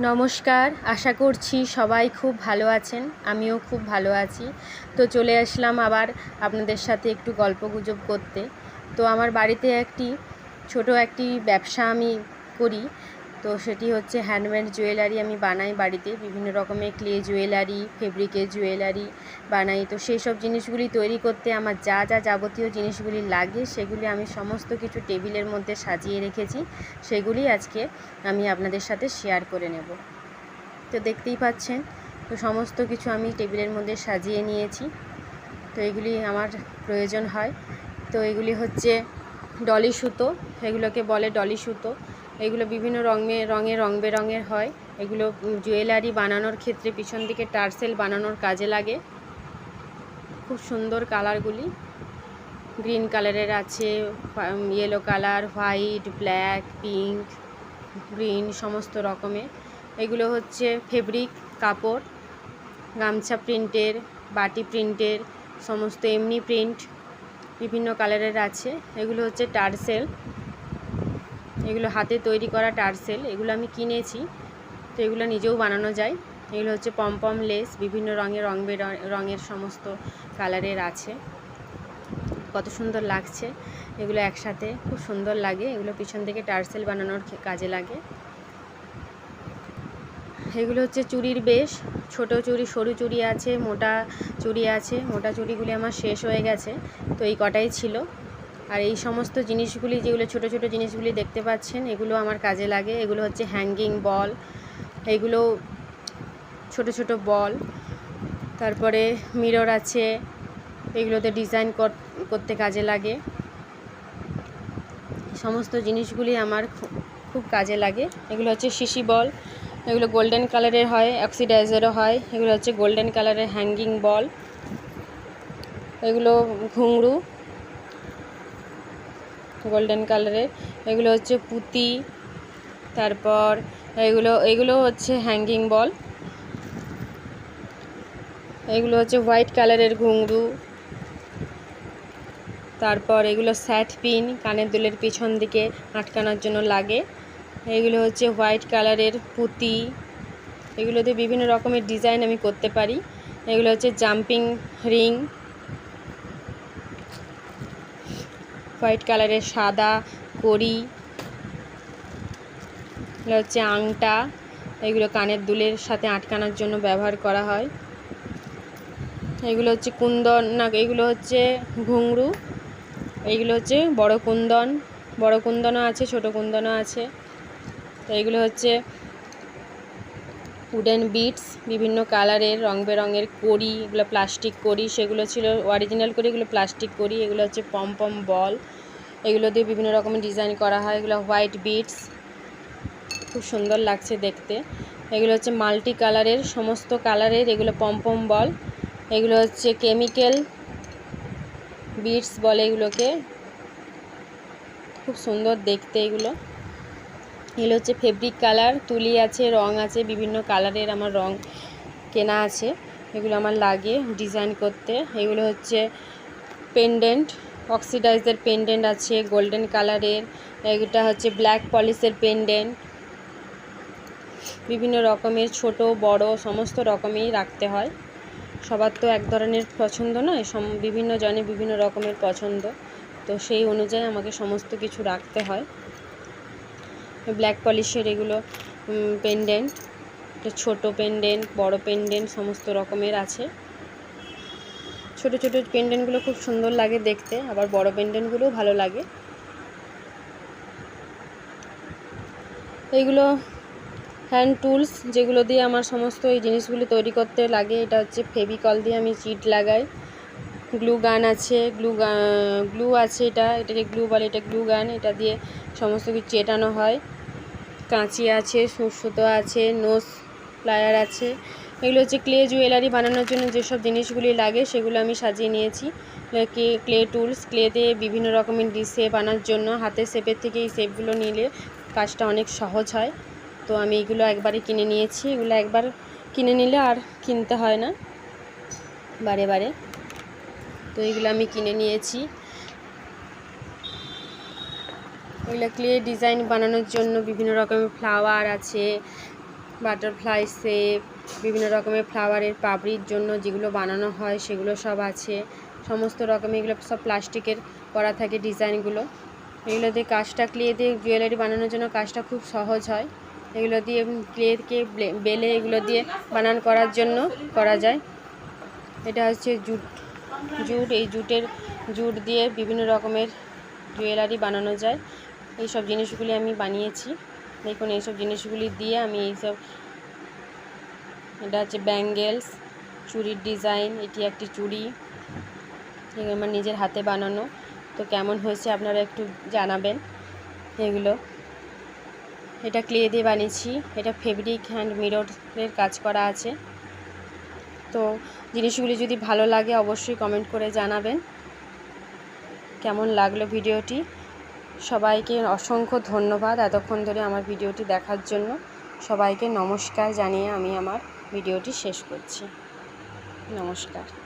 নমস্কার, আশা করছি সবাই খুব ভালো আছেন, আমিও খুব ভালো আছি। তো চলে আসলাম আবার আপনাদের সাথে একটু গল্পগুজব করতে। তো আমার বাড়িতে একটি, ছোট একটি ব্যবসা আমি করি। তো সেটি হচ্ছে হ্যান্ডমেড জুয়েলারি আমি বানাই বাড়িতে, বিভিন্ন রকমের ক্লে জুয়েলারি ফেব্রিকের জুয়েলারি বানাই। তো সেই সব জিনিসগুলি তৈরি করতে আমার যা যা যাবতীয় জিনিসগুলি লাগে, সেগুলি আমি সমস্ত কিছু টেবিলের মধ্যে সাজিয়ে রেখেছি। সেগুলি আজকে আমি আপনাদের সাথে শেয়ার করে নেব। তো দেখতেই পাচ্ছেন, তো সমস্ত কিছু আমি টেবিলের মধ্যে সাজিয়ে নিয়েছি। তো এগুলি আমার প্রয়োজন হয়। তো এগুলি হচ্ছে ডলি সুতো, এগুলোকে বলে ডলি সুতো। এগুলো বিভিন্ন রঙে রঙে রং বেরঙের হয়। এগুলো জুয়েলারি বানানোর ক্ষেত্রে পিছন দিকে টার্সেল বানানোর কাজে লাগে। খুব সুন্দর কালারগুলি। গ্রিন কালারের আছে yellow colour, white, black, pink, green, সমস্ত রকমের। এগুলো হচ্ছে ফেব্রিক কাপড়, গামছা প্রিন্টের, বাটি প্রিন্টের, সমস্ত এমনি প্রিন্ট, বিভিন্ন কালারের আছে। এগুলো হচ্ছে টার্সেল। এগুলো হাতে তৈরি করা টার্সেল, এগুলো আমি কিনেছি। তো এগুলো নিজেও বানানো যায়। এগুলো হচ্ছে পমপম লেস, বিভিন্ন রঙের রং রঙের সমস্ত কালারের আছে। কত সুন্দর লাগছে। এগুলো একসাথে খুব সুন্দর লাগে। এগুলো পিছন থেকে টার্সেল বানানোর কাজে লাগে। এগুলো হচ্ছে চুড়ির বেশ। ছোট চুরি, সরু চুড়ি আছে, মোটা চুরি আছে। মোটা চুড়িগুলি আমার শেষ হয়ে গেছে। তো এই কটাই ছিল। আর এই সমস্ত জিনিসগুলি যেগুলো ছোট ছোট জিনিসগুলি দেখতে পাচ্ছেন, এগুলো আমার কাজে লাগে। এগুলো হচ্ছে হ্যাঙ্গিং বল এগুলো ছোট ছোট বল তারপরে মিরর আছে, এগুলোতে ডিজাইন করতে কাজে লাগে। সমস্ত জিনিসগুলি আমার খুব কাজে লাগে। এগুলো হচ্ছে শিশি বল এগুলো গোল্ডেন কালারের হয় অক্সিডাইজারও হয়। এগুলো হচ্ছে গোল্ডেন কালারের হ্যাঙ্গিং বল এগুলো ঘুংরু গোল্ডেন কালারের এগুলো হচ্ছে পুঁতি, তারপর এগুলো এগুলো হচ্ছে হ্যাঙ্গিং বল এগুলো হচ্ছে হোয়াইট কালারের ঘুংরু তারপর এগুলো স্যাট পিন কানের দুলের পিছন দিকে আটকানোর জন্য লাগে। এগুলো হচ্ছে হোয়াইট কালারের পুঁতি। এগুলোতে বিভিন্ন রকমের ডিজাইন আমি করতে পারি। এগুলো হচ্ছে জাম্পিং রিং হোয়াইট কালারের সাদা, কড়ি, এগুলো হচ্ছে আংটা, এগুলো কানের দুলের সাথে আটকানোর জন্য ব্যবহার করা হয়। এগুলো হচ্ছে কুন্দন, না, এগুলো হচ্ছে ঘুংরু এইগুলো হচ্ছে বড় কুন্দন, বড় কুন্দনও আছে, ছোট কুন্দনও আছে। তো এগুলো হচ্ছে উডেন বিটস বিভিন্ন কালারের রং বেরঙের কড়ি, এগুলো প্লাস্টিক কড়ি, সেগুলো ছিল অরিজিনাল করি এগুলো প্লাস্টিক কড়ি, এগুলো হচ্ছে পম পম বল এগুলো দিয়ে বিভিন্ন রকমের ডিজাইন করা হয়, এগুলো হোয়াইট বিটস খুব সুন্দর লাগছে দেখতে। এগুলো হচ্ছে মাল্টি কালারের সমস্ত কালারের এগুলো পম পম বল এগুলো হচ্ছে কেমিক্যাল বিটস বলে এগুলোকে। খুব সুন্দর দেখতে এগুলো। এগুলো হচ্ছে ফেব্রিক কালার তুলি আছে, রং আছে, বিভিন্ন কালারের আমার রং কেনা আছে। এগুলো আমার লাগে ডিজাইন করতে। এগুলো হচ্ছে পেন্ডেন্ট অক্সিডাইজের পেন্ডেন্ট আছে গোল্ডেন কালারের এটা হচ্ছে ব্ল্যাক পলিশের পেন্ডেন্ট বিভিন্ন রকমের ছোট, বড়, সমস্ত রকমেরই রাখতে হয়। সবার তো এক ধরনের পছন্দ নয় বিভিন্ন জনের বিভিন্ন রকমের পছন্দ। তো সেই অনুযায়ী আমাকে সমস্ত কিছু রাখতে হয়। ব্ল্যাক পলিশের এগুলো পেন্ডেন্ট ছোট পেন্ডেন্ট বড় পেন্ডেন্ট সমস্ত রকমের আছে। ছোট ছোট পেন্ডেন্টগুলো খুব সুন্দর লাগে দেখতে, আবার বড় পেন্ডেন্টগুলোও ভালো লাগে। এইগুলো হ্যান্ড টুলস যেগুলো দিয়ে আমার সমস্ত এই জিনিসগুলি তৈরি করতে লাগে, এটা হচ্ছে ফেভিকল দিয়ে আমি চিট লাগাই। গ্লু গান আছে গ্লু গ্লু আছে এটা এটাকে গ্লু বলে, এটা গ্লু গান এটা দিয়ে সমস্ত কিছু চেটানো হয়। কাঁচি আছে সুতো আছে নোজ প্লায়ার আছে। এগুলো হচ্ছে ক্লে জুয়েলারি বানানোর জন্য যেসব জিনিসগুলি লাগে সেগুলো আমি সাজিয়ে নিয়েছি। ক্লে ক্লে টুলস ক্লেতে বিভিন্ন রকমের ডি শেপ আনার জন্য হাতের শেপের থেকে এই শেপগুলো নিলে কাজটা অনেক সহজ হয়। তো আমি এগুলো একবারে কিনে নিয়েছি। এগুলো একবার কিনে নিলে আর কিনতে হয় না, বারে বারে। তো এগুলো আমি কিনে নিয়েছি। এগুলো ক্লে ডিজাইন বানানোর জন্য বিভিন্ন রকমের ফ্লাওয়ার আছে বাটারফ্লাই শেপ বিভিন্ন রকমের ফ্লাওয়ারের পাপড়ির জন্য যেগুলো বানানো হয় সেগুলো সব আছে। সমস্ত রকমের এগুলো সব প্লাস্টিকের করা থাকে ডিজাইনগুলো এগুলো দিয়ে কাজটা ক্লে দিয়ে জুয়েলারি বানানোর জন্য কাজটা খুব সহজ হয়। এগুলো দিয়ে ক্লেকে বেলে এগুলো দিয়ে বানান করার জন্য করা যায়। এটা হচ্ছে জুট জুট, এই জুটের জুট দিয়ে বিভিন্ন রকমের জুয়েলারি বানানো যায়। এই সব জিনিসগুলি আমি বানিয়েছি। দেখুন, এইসব জিনিসগুলি দিয়ে আমি এইসব এটা হচ্ছে ব্যাঙ্গেলস, চুড়ির ডিজাইন, এটি একটি চুড়ি আমার নিজের হাতে বানানো। তো কেমন হয়েছে আপনারা একটু জানাবেন এগুলো। এটা ক্লে দিয়ে বানিয়েছি, এটা ফেব্রিক হ্যান্ড মিররের কাজ করা আছে। তো জিনিসগুলি যদি ভালো লাগে অবশ্যই কমেন্ট করে জানাবেন। কেমন লাগল ভিডিওটি? সবাইকে অসংখ্য ধন্যবাদ এতক্ষণ ধরে আমার ভিডিওটি দেখার জন্য। সবাইকে নমস্কার জানিয়ে আমি আমার ভিডিওটি শেষ করছি। নমস্কার।